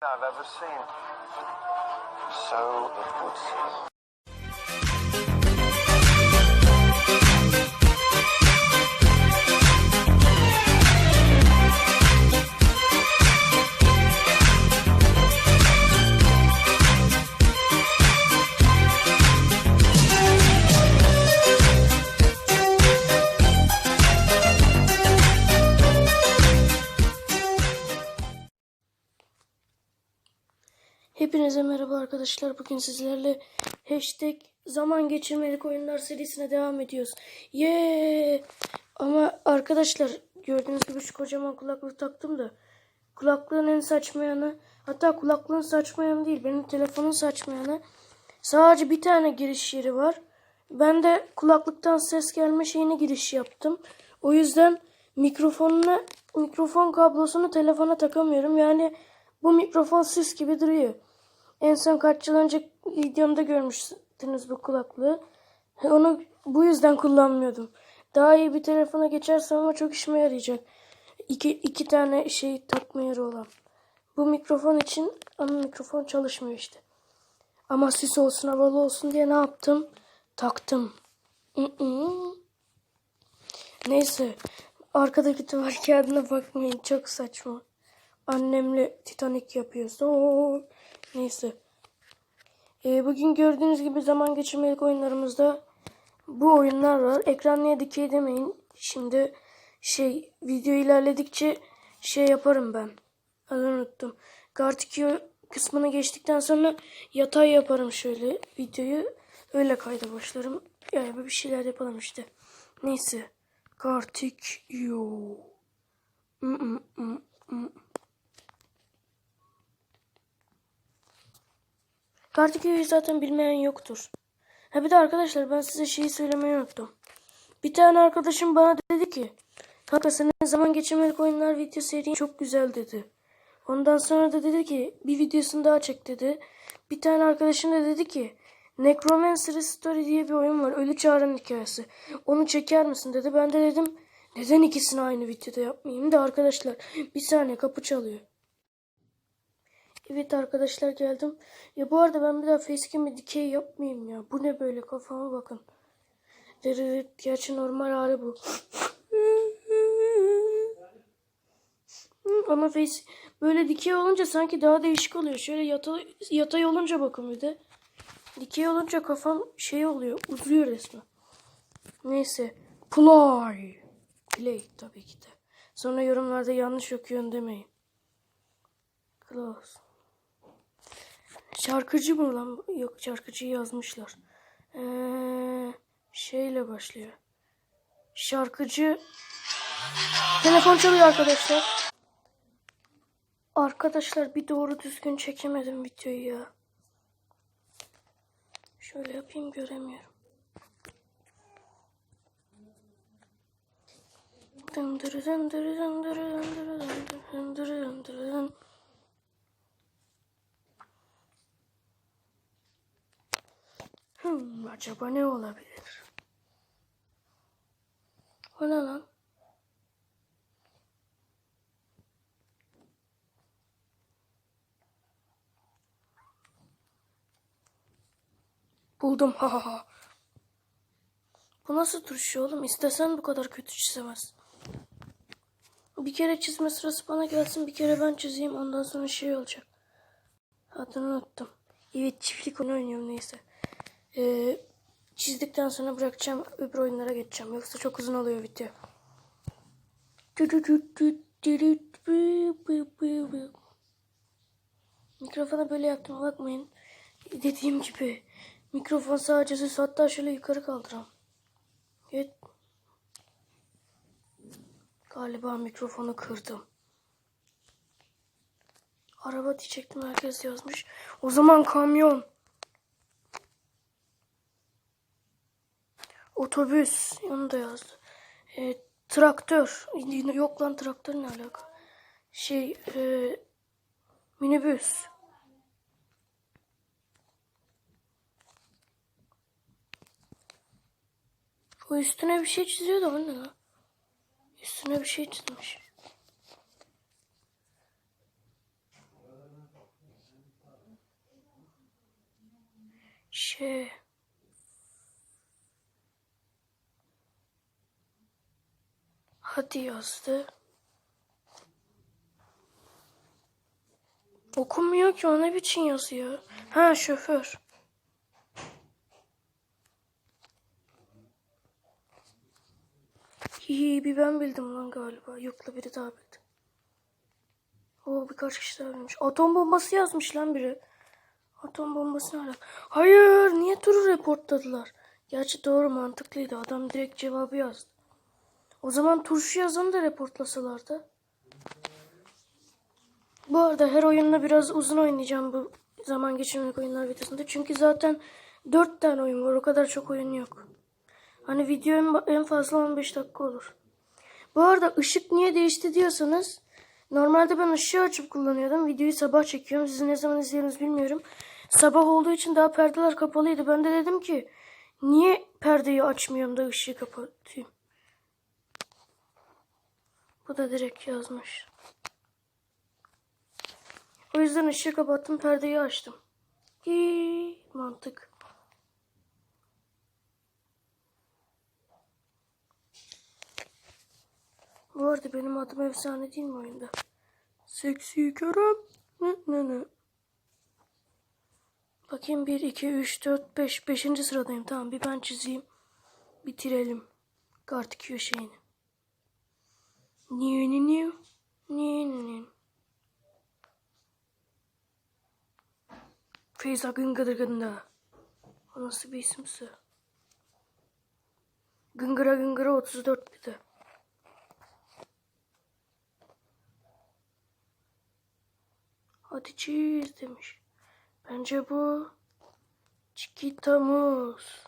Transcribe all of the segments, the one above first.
I've ever seen. So it would seem. Hepinize merhaba arkadaşlar. Bugün sizlerle hashtag zaman geçirmelik oyunlar serisine devam ediyoruz. Yeee! Ama arkadaşlar gördüğünüz gibi şu kocaman kulaklık taktım da kulaklığın en saçma yanı hatta kulaklığın saçma yanı değil benim telefonun saçma yanı sadece bir tane giriş yeri var. Ben de kulaklıktan ses gelme şeyine giriş yaptım. O yüzden mikrofonuna mikrofon kablosunu telefona takamıyorum. Yani bu mikrofon süs gibi duruyor. En son kaç yıl önce videomda görmüştünüz bu kulaklığı. Onu bu yüzden kullanmıyordum. Daha iyi bir telefona geçersem ama çok işime yarayacak. İki, iki tane şey takma yeri olan. Bu mikrofon için ama mikrofon çalışmıyor işte. Ama süs olsun havalı olsun diye ne yaptım? Taktım. Neyse. Arkadaki tuval kağıdına bakmayın. Çok saçma. Annemle Titanic yapıyoruz. Oo. Neyse. Ee, bugün gördüğünüz gibi zaman geçirmelik oyunlarımızda bu oyunlar var. Ekran niye dikey demeyin. Şimdi şey video ilerledikçe şey yaparım ben. Adını unuttum. 2 kısmını geçtikten sonra yatay yaparım şöyle videoyu. Öyle kayda başlarım. Yani bir şeyler yapalım işte. Neyse. Kartik yo. Mm, mm, mm, mm. Kartikeyo'yu zaten bilmeyen yoktur. Ha bir de arkadaşlar ben size şeyi söylemeyi unuttum. Bir tane arkadaşım bana dedi ki Kanka senin zaman geçirmelik oyunlar video serin çok güzel dedi. Ondan sonra da dedi ki bir videosunu daha çek dedi. Bir tane arkadaşım da dedi ki Necromancer Story diye bir oyun var. Ölü Çağrı'nın hikayesi. Onu çeker misin dedi. Ben de dedim neden ikisini aynı videoda yapmayayım da arkadaşlar. Bir saniye kapı çalıyor. Evet arkadaşlar geldim. Ya bu arada ben bir daha facecam'i dikey yapmayayım ya. Bu ne böyle kafama bakın. Dırırıt. Gerçi normal hali bu. Ama face böyle dikey olunca sanki daha değişik oluyor. Şöyle yatay, yatay olunca bakın bir de. Dikey olunca kafam şey oluyor. Uzuyor resmen. Neyse. Play. Play tabii ki de. Sonra yorumlarda yanlış okuyorsun demeyin. Close. Şarkıcı mı lan? Yok şarkıcıyı yazmışlar. Ee, şeyle başlıyor. Şarkıcı. Telefon çalıyor arkadaşlar. Arkadaşlar bir doğru düzgün çekemedim videoyu ya. Şöyle yapayım göremiyorum. Dındırı dındırı dındırı dındırı dındırı dındırı dındırı. Hmm, acaba ne olabilir? O ne lan? Buldum ha ha ha. Bu nasıl turşu oğlum? İstesen bu kadar kötü çizemez. Bir kere çizme sırası bana gelsin bir kere ben çizeyim ondan sonra şey olacak. Adını unuttum. Evet çiftlik oyunu oynuyorum neyse. Ee, çizdikten sonra bırakacağım öbür oyunlara geçeceğim. Yoksa çok uzun oluyor video. Mikrofona böyle yaptım bakmayın. Dediğim gibi mikrofon sadece ses hatta şöyle yukarı kaldıram. Evet. Galiba mikrofonu kırdım. Araba diyecektim herkes yazmış. O zaman kamyon. Otobüs. Onu da yazdı. E, traktör. Yok lan traktör ne alaka? Şey e, minibüs. O üstüne bir şey çiziyor da o ne lan? Üstüne bir şey çizmiş. Şey... Hadi yazdı. Okunmuyor ki o ne biçim yazıyor. Ha şoför. Hihi bir ben bildim lan galiba. Yokla biri daha bildi. O birkaç kişi daha bilmiş. Atom bombası yazmış lan biri. Atom bombası ne alaka? Hayır niye turu reportladılar? Gerçi doğru mantıklıydı. Adam direkt cevabı yazdı. O zaman turşu yazanı da reportlasalardı. Bu arada her oyunda biraz uzun oynayacağım bu zaman geçirmelik oyunlar videosunda. Çünkü zaten 4 tane oyun var. O kadar çok oyun yok. Hani video en- fazla 15 dakika olur. Bu arada ışık niye değişti diyorsanız normalde ben ışığı açıp kullanıyordum. Videoyu sabah çekiyorum. Siz ne zaman izliyorsunuz bilmiyorum. Sabah olduğu için daha perdeler kapalıydı. Ben de dedim ki niye perdeyi açmıyorum da ışığı kapatayım. Bu da direkt yazmış. O yüzden ışığı kapattım, perdeyi açtım. Hii, mantık. Bu arada benim adım efsane değil mi oyunda? Seksi Kerem. Ne ne ne. Bakayım 1, 2, 3, 4, 5. 5. sıradayım. Tamam bir ben çizeyim. Bitirelim. Kartikyo şeyini. Niye ne niye? Niye ne niye? Feyza Gıngıdır Gında. O nasıl bir isimse? Gıngıra Gıngıra 34 bir de. Hadi çiz demiş. Bence bu Çikitamuz.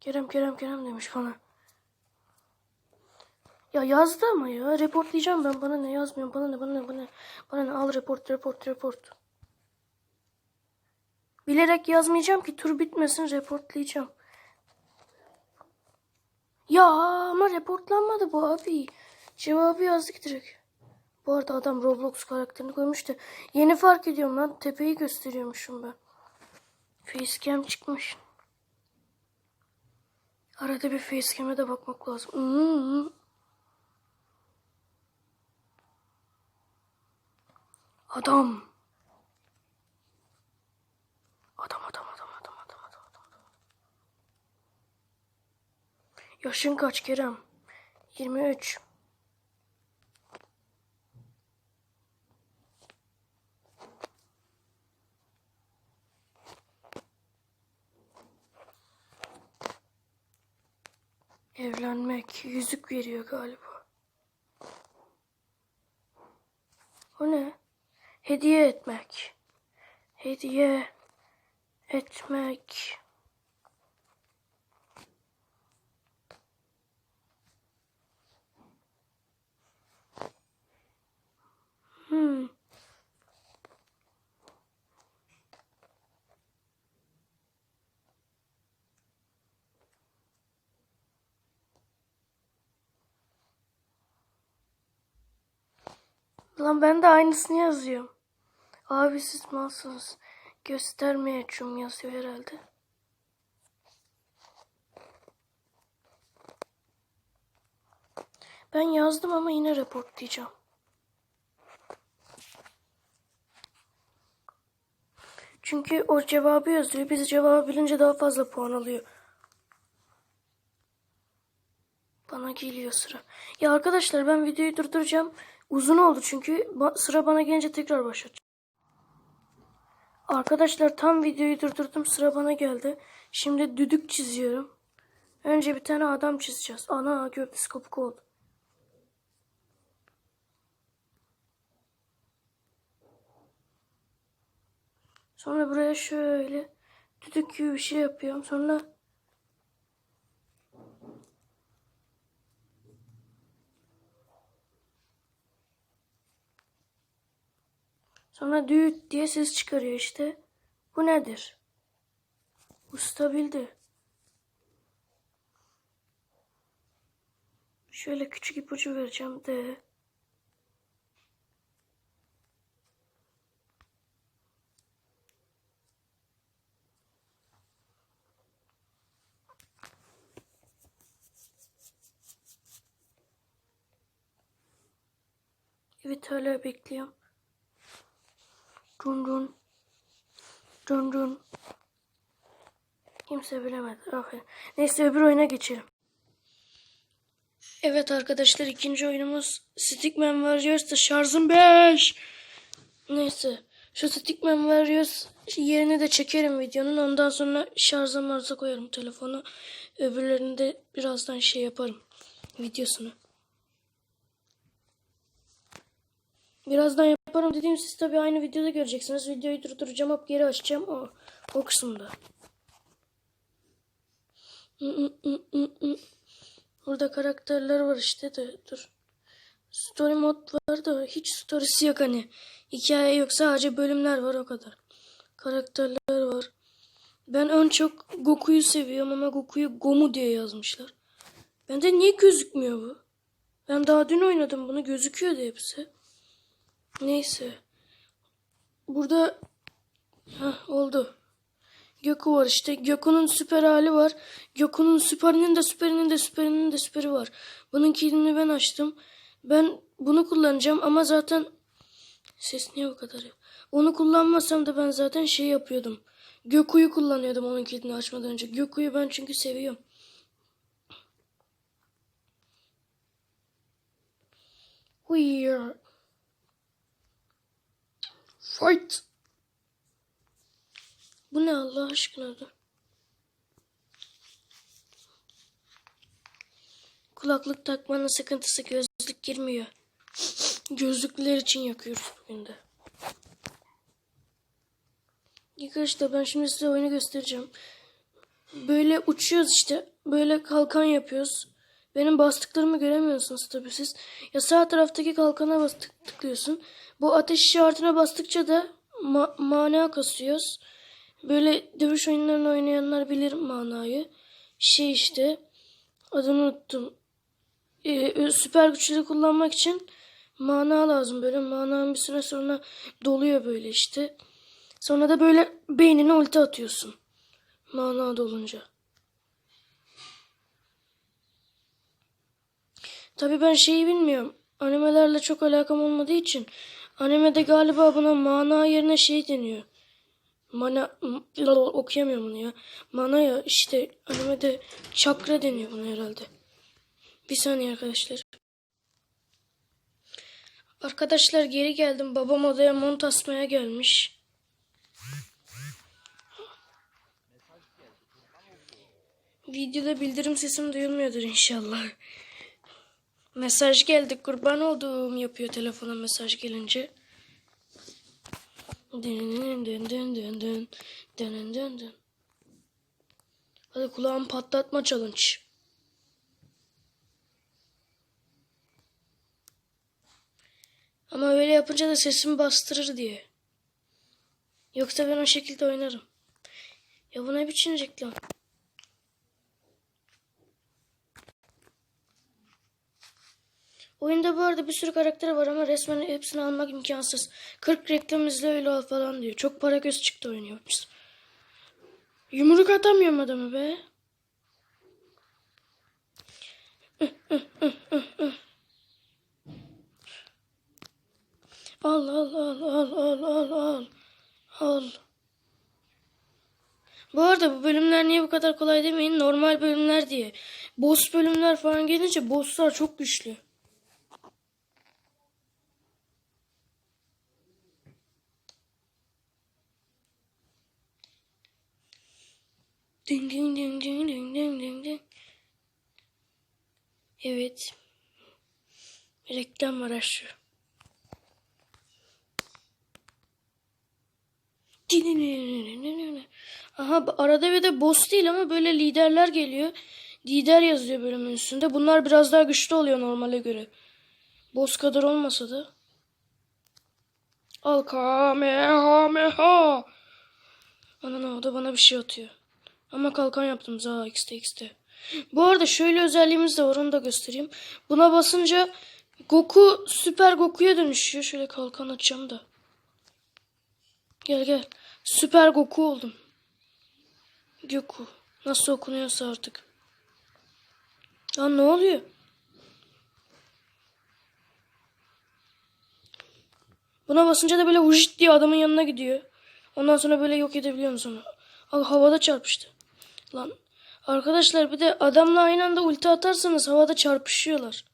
Kerem Kerem Kerem demiş bana. Ya yazdı ama ya. Reportlayacağım ben. Bana ne yazmıyorum. Bana ne bana ne bana ne. Bana ne al report report report. Bilerek yazmayacağım ki tur bitmesin reportlayacağım. Ya ama reportlanmadı bu abi. Cevabı yazdık direkt. Bu arada adam Roblox karakterini koymuştu. Yeni fark ediyorum lan. Tepeyi gösteriyormuşum ben. Facecam çıkmış. Arada bir facecam'e de bakmak lazım. Hmm. Adam. Adam adam adam adam adam adam adam. Yaşın kaç Kerem? 23. Evlenmek. Yüzük veriyor galiba. O ne? Hediye etmek. Hediye etmek. Hmm. Lan ben de aynısını yazıyorum. Abi siz malsınız. Göstermeyeceğim yazıyor herhalde. Ben yazdım ama yine reportlayacağım. Çünkü o cevabı yazıyor. Biz cevabı bilince daha fazla puan alıyor. Bana geliyor sıra. Ya arkadaşlar ben videoyu durduracağım. Uzun oldu çünkü sıra bana gelince tekrar başlatacağım. Arkadaşlar tam videoyu durdurdum sıra bana geldi. Şimdi düdük çiziyorum. Önce bir tane adam çizeceğiz. Ana gövdesi kopuk oldu. Sonra buraya şöyle düdük gibi bir şey yapıyorum. Sonra Sonra düğüt diye ses çıkarıyor işte. Bu nedir? Usta bildi. Şöyle küçük ipucu vereceğim de. Evet hala bekliyorum. Dun dun. Dun dun. Kimse bilemedi. Aferin. Neyse öbür oyuna geçelim. Evet arkadaşlar ikinci oyunumuz Stickman Warriors'ta şarjım 5. Neyse. Şu Stickman Warriors yerini de çekerim videonun. Ondan sonra şarja marza koyarım telefonu. Öbürlerini de birazdan şey yaparım. Videosunu. Birazdan yaparım dediğim siz tabi aynı videoda göreceksiniz. Videoyu durduracağım hop geri açacağım o, o kısımda. Burada karakterler var işte de dur. Story mod var da hiç storiesi yok hani. Hikaye yok sadece bölümler var o kadar. Karakterler var. Ben ön çok Goku'yu seviyorum ama Goku'yu Gomu diye yazmışlar. Bende niye gözükmüyor bu? Ben daha dün oynadım bunu gözüküyordu hepsi. Neyse. Burada Heh, oldu. Göku var işte. Göku'nun süper hali var. Göku'nun süperinin de süperinin de süperinin de süperi var. Bunun kilidini ben açtım. Ben bunu kullanacağım ama zaten ses niye bu kadar? Onu kullanmasam da ben zaten şey yapıyordum. Göku'yu kullanıyordum onun kilidini açmadan önce. Göku'yu ben çünkü seviyorum. Weird. Fight. Bu ne Allah aşkına da? Kulaklık takmanın sıkıntısı gözlük girmiyor. Gözlükler için yakıyoruz bugün de. Arkadaşlar ben şimdi size oyunu göstereceğim. Böyle uçuyoruz işte. Böyle kalkan yapıyoruz. Benim bastıklarımı göremiyorsunuz tabii siz. Ya sağ taraftaki kalkana bas tık- tıklıyorsun. Bu ateş işaretine bastıkça da ma- mana kasıyoruz. Böyle dövüş oyunlarını oynayanlar bilir manayı. Şey işte adını unuttum. Ee, süper güçleri kullanmak için mana lazım. Böyle mana bir süre sonra doluyor böyle işte. Sonra da böyle beynine ulti atıyorsun. Mana dolunca. Tabii ben şeyi bilmiyorum. Animelerle çok alakam olmadığı için animede galiba buna mana yerine şey deniyor. Mana okuyamıyorum bunu ya. Mana ya işte animede çakra deniyor buna herhalde. Bir saniye arkadaşlar. Arkadaşlar geri geldim. Babam odaya mont asmaya gelmiş. Videoda bildirim sesim duyulmuyordur inşallah. Mesaj geldi. Kurban olduğum yapıyor telefona mesaj gelince. Dün dün dün dün dün dün dün dün. Hadi kulağım patlatma challenge. Ama öyle yapınca da sesimi bastırır diye. Yoksa ben o şekilde oynarım. Ya bu ne biçim reklam? Oyunda bu arada bir sürü karakter var ama resmen hepsini almak imkansız. 40 reklam izle öyle ol falan diyor. Çok para göz çıktı oynuyormuş. Yumruk atamıyorum adamı be. Al al al al al al al. Al. Bu arada bu bölümler niye bu kadar kolay demeyin. Normal bölümler diye. Boss bölümler falan gelince bosslar çok güçlü. Ding ding ding ding ding ding ding ding. Evet. Reklam araçlı. Aha arada bir de boss değil ama böyle liderler geliyor. Lider yazıyor bölümün üstünde. Bunlar biraz daha güçlü oluyor normale göre. Boss kadar olmasa da. Al kamehameha. Ana o da bana bir şey atıyor. Ama kalkan yaptım za x'te x'te. Bu arada şöyle özelliğimiz de var onu da göstereyim. Buna basınca Goku süper Goku'ya dönüşüyor. Şöyle kalkan açacağım da. Gel gel. Süper Goku oldum. Goku. Nasıl okunuyorsa artık. Ya ne oluyor? Buna basınca da böyle vıjt diye adamın yanına gidiyor. Ondan sonra böyle yok edebiliyor musun? Al havada çarpıştı. Lan arkadaşlar bir de adamla aynı anda ulti atarsanız havada çarpışıyorlar.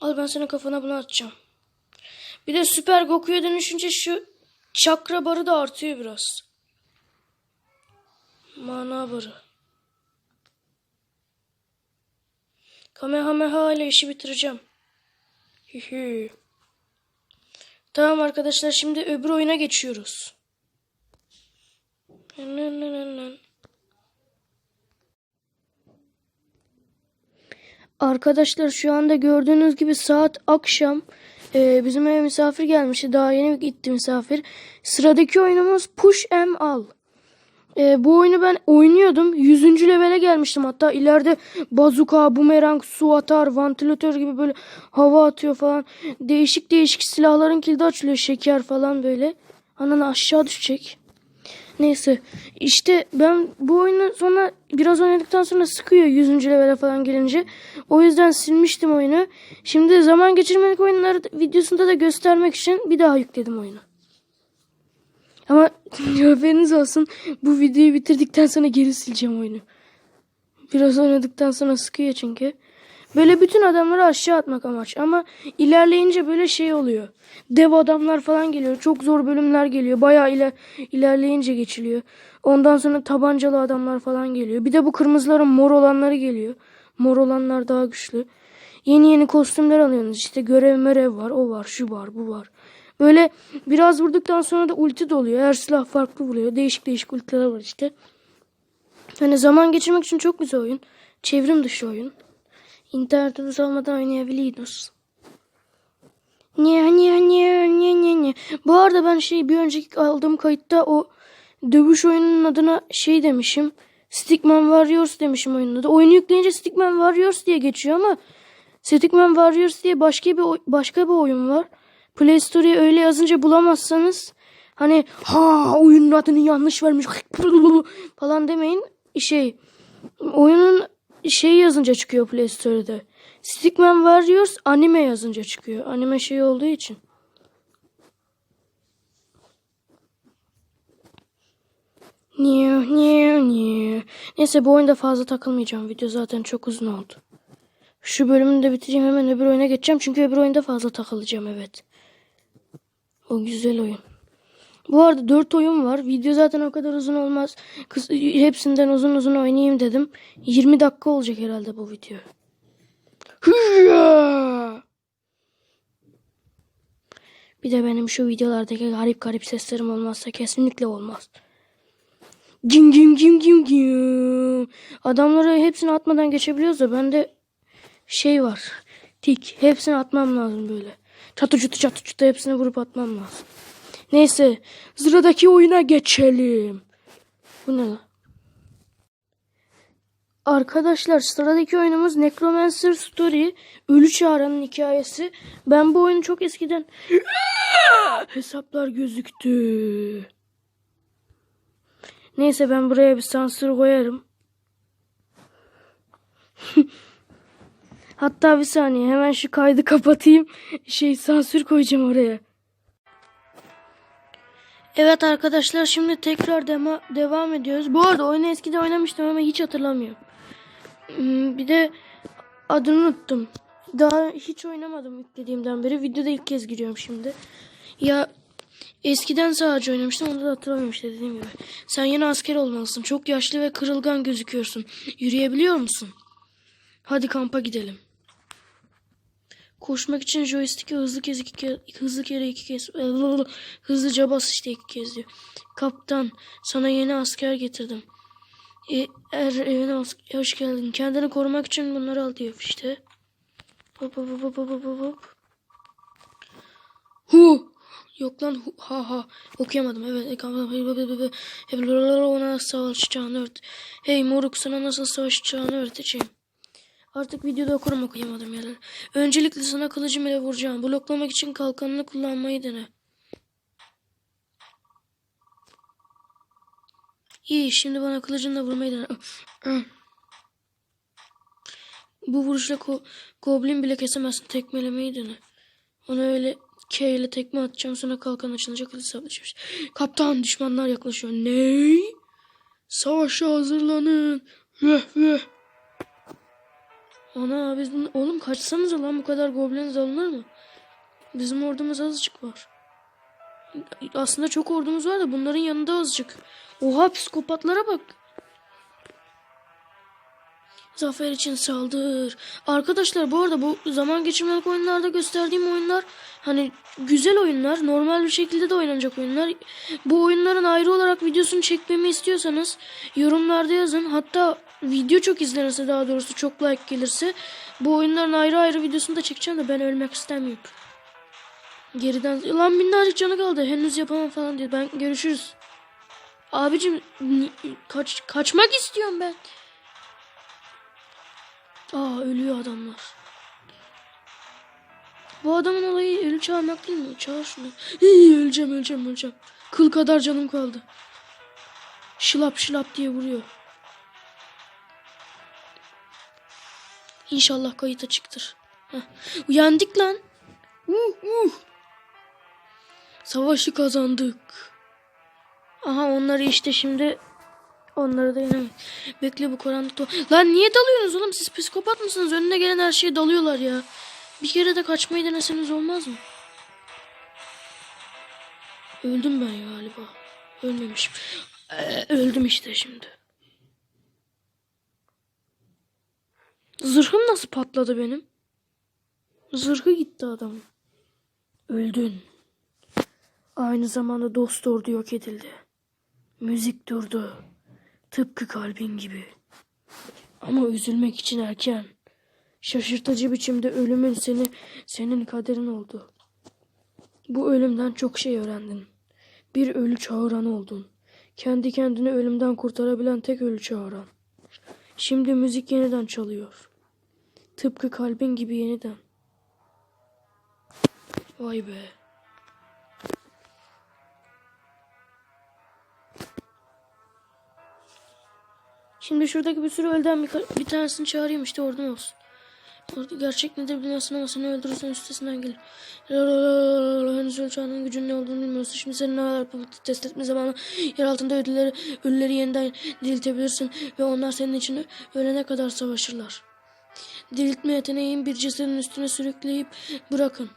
Al ben senin kafana bunu atacağım. Bir de süper Goku'ya dönüşünce şu çakra barı da artıyor biraz. Mana barı. Kamehameha ile işi bitireceğim. Hühü. Tamam arkadaşlar şimdi öbür oyuna geçiyoruz. Arkadaşlar şu anda gördüğünüz gibi saat akşam. Ee, bizim eve misafir gelmişti. Daha yeni gitti misafir. Sıradaki oyunumuz Push Em Al. Ee, bu oyunu ben oynuyordum. 100. levele gelmiştim. Hatta ileride bazuka, bumerang, su atar, vantilatör gibi böyle hava atıyor falan. Değişik değişik silahların kilidi açılıyor. Şeker falan böyle. Anan aşağı düşecek. Neyse işte ben bu oyunu sonra biraz oynadıktan sonra sıkıyor 100. levele falan gelince. O yüzden silmiştim oyunu. Şimdi zaman geçirmelik oyunları videosunda da göstermek için bir daha yükledim oyunu. Ama haberiniz olsun bu videoyu bitirdikten sonra geri sileceğim oyunu. Biraz oynadıktan sonra sıkıyor çünkü. Böyle bütün adamları aşağı atmak amaç. Ama ilerleyince böyle şey oluyor. Dev adamlar falan geliyor. Çok zor bölümler geliyor. Bayağı iler, ilerleyince geçiliyor. Ondan sonra tabancalı adamlar falan geliyor. Bir de bu kırmızıların mor olanları geliyor. Mor olanlar daha güçlü. Yeni yeni kostümler alıyorsunuz. İşte görev mörev var. O var, şu var, bu var. Böyle biraz vurduktan sonra da ulti doluyor. Her silah farklı vuruyor. Değişik değişik ultiler var işte. Hani zaman geçirmek için çok güzel oyun. Çevrim dışı oyun. İnternetiniz olmadan oynayabiliyorsunuz. Niye niye niye niye niye niye. Bu arada ben şey bir önceki aldığım kayıtta o dövüş oyununun adına şey demişim. Stickman Warriors demişim oyunun adı. Oyunu yükleyince Stickman Warriors diye geçiyor ama Stickman Warriors diye başka bir başka bir oyun var. Play Store'ya öyle yazınca bulamazsanız hani ha oyunun adını yanlış vermiş falan demeyin. Şey oyunun şey yazınca çıkıyor Play Store'da. Stickman Warriors anime yazınca çıkıyor. Anime şey olduğu için. Niye niye niye. Neyse bu oyunda fazla takılmayacağım. Video zaten çok uzun oldu. Şu bölümünü de bitireyim hemen öbür oyuna geçeceğim. Çünkü öbür oyunda fazla takılacağım evet. O güzel oyun. Bu arada 4 oyun var. Video zaten o kadar uzun olmaz. Kız, hepsinden uzun uzun oynayayım dedim. 20 dakika olacak herhalde bu video. Bir de benim şu videolardaki garip garip seslerim olmazsa kesinlikle olmaz. Cim cim cim cim cim. Adamları hepsini atmadan geçebiliyoruz da bende şey var. Tik. Hepsini atmam lazım böyle. Çatı çutu çatı çutu hepsini vurup atmam lazım. Neyse sıradaki oyuna geçelim. Bu ne? Arkadaşlar sıradaki oyunumuz Necromancer Story. Ölü Çağrı'nın hikayesi. Ben bu oyunu çok eskiden hesaplar gözüktü. Neyse ben buraya bir sansür koyarım. Hatta bir saniye hemen şu kaydı kapatayım. Şey sansür koyacağım oraya. Evet arkadaşlar şimdi tekrar dema, devam ediyoruz. Bu arada oyunu eskide oynamıştım ama hiç hatırlamıyorum. Hmm, Bir de adını unuttum. Daha hiç oynamadım yüklediğimden beri. Videoda ilk kez giriyorum şimdi. Ya eskiden sadece oynamıştım onu da hatırlamıyorum işte dediğim gibi. Sen yeni asker olmalısın. Çok yaşlı ve kırılgan gözüküyorsun. Yürüyebiliyor musun? Hadi kampa gidelim. Koşmak için joystick'i hızlı kez iki kez, hızlı kere iki kez, hızlıca bas işte iki kez diyor. Kaptan, sana yeni asker getirdim. E, er, evine hoş- geldin. Kendini korumak için bunları al diyor işte. Hop hop hop hop hop hop. Hu. Yok lan hu, ha ha. Okuyamadım evet. Ona savaşacağını öğret. Hey moruk sana nasıl savaşacağını öğreteceğim. Artık videoda okurum okuyamadım yerler. Öncelikle sana kılıcım ile vuracağım. Bloklamak için kalkanını kullanmayı dene. İyi şimdi bana kılıcınla vurmayı dene. Bu vuruşla ko- goblin bile kesemezsin. Tekmelemeyi dene. Onu öyle K ile tekme atacağım sonra kalkan açılınca kılıç saplayacağım. Kaptan düşmanlar yaklaşıyor. Ne? Savaşa hazırlanın. Veh veh. Ana biz oğlum kaçsanıza lan bu kadar goblin alınır mı? Bizim ordumuz azıcık var. Aslında çok ordumuz var da bunların yanında azıcık. Oha psikopatlara bak. Zafer için saldır. Arkadaşlar bu arada bu zaman geçirmelik oyunlarda gösterdiğim oyunlar hani güzel oyunlar. Normal bir şekilde de oynanacak oyunlar. Bu oyunların ayrı olarak videosunu çekmemi istiyorsanız yorumlarda yazın. Hatta video çok izlenirse daha doğrusu çok like gelirse bu oyunların ayrı ayrı videosunu da çekeceğim de ben ölmek istemiyorum. Geriden lan minnacık canı kaldı. Henüz yapamam falan diyor. Ben görüşürüz. Abicim kaç kaçmak istiyorum ben. Aa ölüyor adamlar. Bu adamın olayı ölü çağırmak değil mi? Çağır şunu. Hii, öleceğim öleceğim öleceğim. Kıl kadar canım kaldı. Şılap şılap diye vuruyor. İnşallah kayıt açıktır. Heh. Uyandık lan. Uh, uh. Savaşı kazandık. Aha onları işte şimdi onları da yenemeyiz. Bekle bu karanlıkta. Lan niye dalıyorsunuz oğlum? Siz psikopat mısınız? Önüne gelen her şeye dalıyorlar ya. Bir kere de kaçmayı deneseniz olmaz mı? Öldüm ben galiba. Ölmemişim. Ee, öldüm işte şimdi. Zırhım nasıl patladı benim? Zırhı gitti adamın. Öldün. Aynı zamanda dost ordu yok edildi. Müzik durdu. Tıpkı kalbin gibi. Ama üzülmek için erken. Şaşırtıcı biçimde ölümün seni senin kaderin oldu. Bu ölümden çok şey öğrendin. Bir ölü çağıran oldun. Kendi kendini ölümden kurtarabilen tek ölü çağıran. Şimdi müzik yeniden çalıyor. Tıpkı kalbin gibi yeniden. Vay be. Şimdi şuradaki bir sürü ölden bir, bir tanesini çağırayım işte ordum olsun. Orada gerçek nedir bilmiyorsun ama seni öldürürsen üstesinden gelir. Henüz ölçağının gücünün ne olduğunu bilmiyorsun. Şimdi senin yapıp test etme zamanı yer altında ölüleri, ölüleri yeniden diriltebilirsin. Ve onlar senin için ölene kadar savaşırlar. Diriltme yeteneğin bir cesedin üstüne sürükleyip bırakın.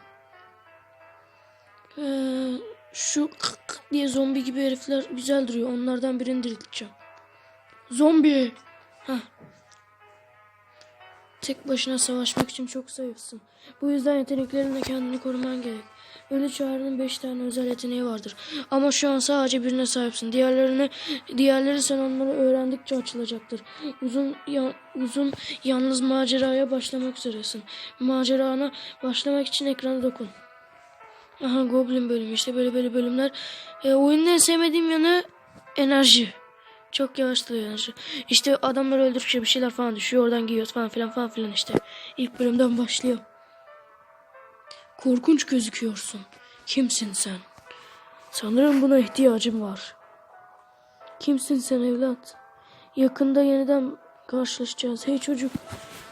Ee, şu kık kık diye zombi gibi herifler güzel duruyor. Onlardan birini dirilteceğim. Zombi. Heh. Tek başına savaşmak için çok zayıfsın. Bu yüzden yeteneklerinle kendini koruman gerek. Ölü çağrının 5 tane özel yeteneği vardır. Ama şu an sadece birine sahipsin. Diğerlerini diğerleri sen onları öğrendikçe açılacaktır. Uzun ya- uzun yalnız maceraya başlamak üzeresin. Macerana başlamak için ekrana dokun. Aha Goblin bölümü işte böyle böyle bölümler. E, oyunun en sevmediğim yanı enerji. Çok yavaşlıyor. İşte adamları öldürdükçe bir şeyler falan düşüyor. Oradan giyiyoruz falan filan falan filan işte. İlk bölümden başlıyor. Korkunç gözüküyorsun. Kimsin sen? Sanırım buna ihtiyacım var. Kimsin sen evlat? Yakında yeniden karşılaşacağız. Hey çocuk.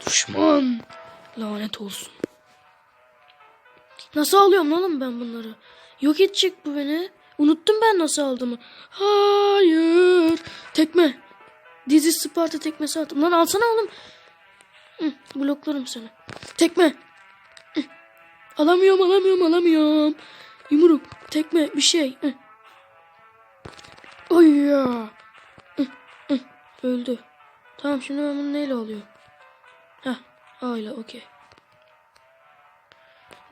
Düşman. Lanet olsun. Nasıl alıyorum oğlum ben bunları? Yok edecek bu beni. Unuttum ben nasıl aldığımı. Hayır. Tekme. Dizi Sparta tekmesi attım. Lan alsana oğlum. Hı, bloklarım seni. Tekme. Hı. Alamıyorum alamıyorum alamıyorum. Yumruk. Tekme bir şey. Hı. Ay ya. Hı, hı. Öldü. Tamam şimdi ben bunu neyle alıyorum? Heh. Öyle okey.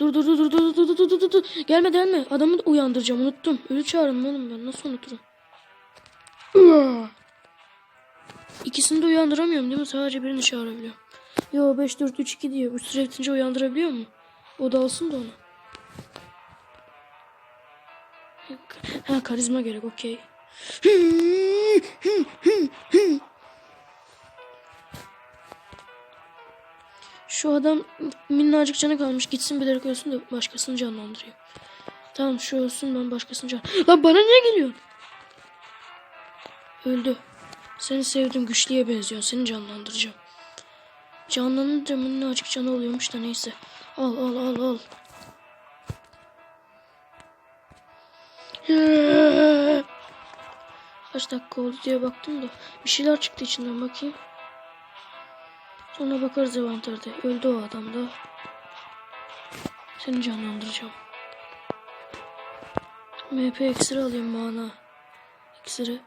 Dur dur dur dur dur dur dur dur dur dur. Gelme gelme. Adamı da uyandıracağım. Unuttum. Ölü çağırın oğlum ben. Nasıl unuturum! İkisini de uyandıramıyorum değil mi? Sadece birini çağırabiliyorum. Yo 5 4 3 2 diyor 3 süre bitince uyandırabiliyor mu? O da alsın da onu. Ha karizma gerek. Okey Şu adam minnacık canı kalmış. Gitsin bilerek ölsün de başkasını canlandırıyor. Tamam şu ölsün ben başkasını can... Lan bana niye geliyor? Öldü. Seni sevdim güçlüye benziyorsun. Seni canlandıracağım. Canlanınca minnacık canı oluyormuş da neyse. Al al al al. Kaç dakika oldu diye baktım da bir şeyler çıktı içinden bakayım. Sonra bakarız envanterde. Öldü o adam da. Seni canlandıracağım. MP iksiri alayım mana. İksiri.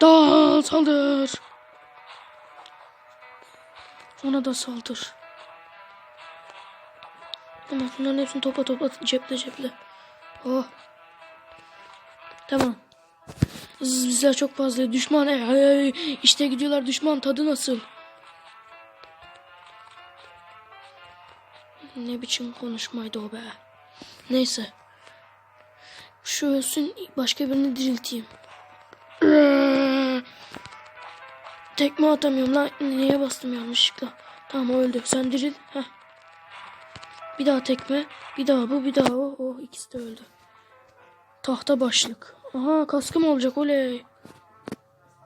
Dal saldır. Ona da saldır. Tamam bunların hepsini topla topla ceple ceple. Oh. Tamam. Bizler çok fazla. Düşman. Ey, ey, ey. İşte gidiyorlar düşman. Tadı nasıl? Ne biçim konuşmaydı o be. Neyse. Şu ölsün başka birini dirilteyim. Tekme atamıyorum lan. Neye bastım yanlışlıkla? Tamam öldü. Sen diril. Heh. Bir daha tekme. Bir daha bu bir daha o. Oh ikisi de öldü. Tahta başlık. Aha kaskım olacak oley.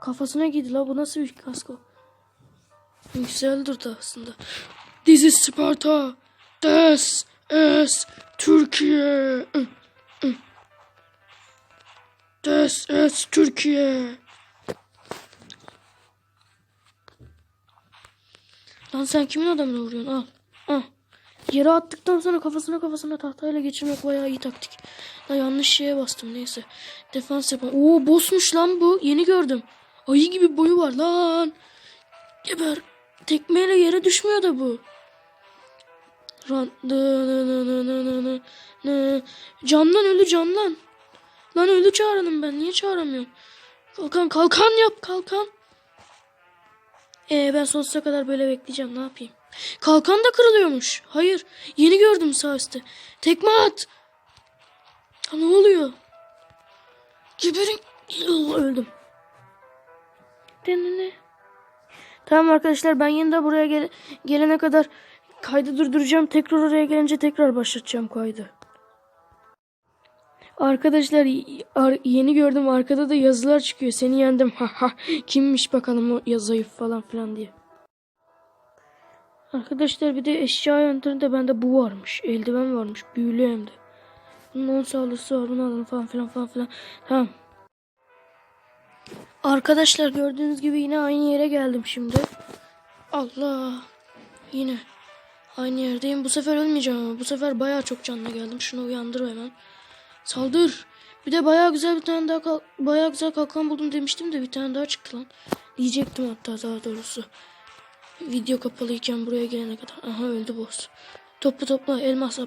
Kafasına gidi la bu nasıl bir kasko? Güzel durdu aslında. This is Sparta. This is Türkiye. This is Türkiye. Lan sen kimin adamına vuruyorsun? Al. Al. Yere attıktan sonra kafasına kafasına tahtayla geçirmek bayağı iyi taktik. La yanlış şeye bastım neyse. Defans yapalım. Oo bossmuş lan bu. Yeni gördüm. Ayı gibi boyu var lan. Geber. Tekmeyle yere düşmüyor da bu. Nı. Canlan ölü canlan. Lan ölü çağırdım ben. Niye çağıramıyorum? Kalkan kalkan yap kalkan. Ee ben sonsuza kadar böyle bekleyeceğim. Ne yapayım? Kalkan da kırılıyormuş. Hayır. Yeni gördüm sağ üstte. Tekme at. Ha, ne oluyor? Geberin. Öldüm. Denene. Tamam arkadaşlar ben yeniden buraya gel- gelene kadar kaydı durduracağım. Tekrar oraya gelince tekrar başlatacağım kaydı. Arkadaşlar yeni gördüm arkada da yazılar çıkıyor. Seni yendim. Haha. Kimmiş bakalım o ya zayıf falan filan diye. Arkadaşlar bir de eşya yönteminde bende bu varmış. Eldiven varmış. Büyülü hem de. Bunun 10 saldırısı var. Bunu alın falan filan falan filan. Tamam. Arkadaşlar gördüğünüz gibi yine aynı yere geldim şimdi. Allah. Yine. Aynı yerdeyim. Bu sefer ölmeyeceğim ama. Bu sefer bayağı çok canlı geldim. Şunu uyandır hemen. Saldır. Bir de bayağı güzel bir tane daha kalk bayağı güzel kalkan buldum demiştim de bir tane daha çıktı lan. Diyecektim hatta daha doğrusu. Video kapalıyken buraya gelene kadar. Aha öldü boss. Topla topla elmas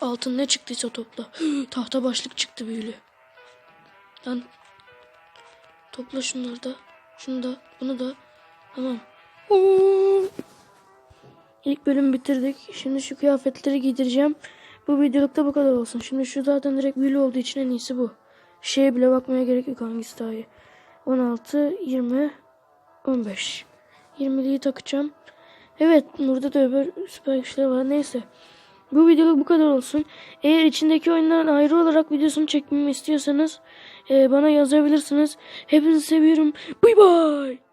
altın ne çıktıysa topla. Tahta başlık çıktı büyülü. Lan topla şunları da. Şunu da bunu da. Tamam. Oo. İlk bölüm bitirdik. Şimdi şu kıyafetleri giydireceğim. Bu videolukta bu kadar olsun. Şimdi şu zaten direkt büyülü olduğu için en iyisi bu. Şeye bile bakmaya gerek yok hangisi daha iyi. 16, 20, 15. 20'liyi takacağım. Evet burada da öbür süper güçler var. Neyse. Bu videoluk bu kadar olsun. Eğer içindeki oyunların ayrı olarak videosunu çekmemi istiyorsanız e, bana yazabilirsiniz. Hepinizi seviyorum. Bye bye.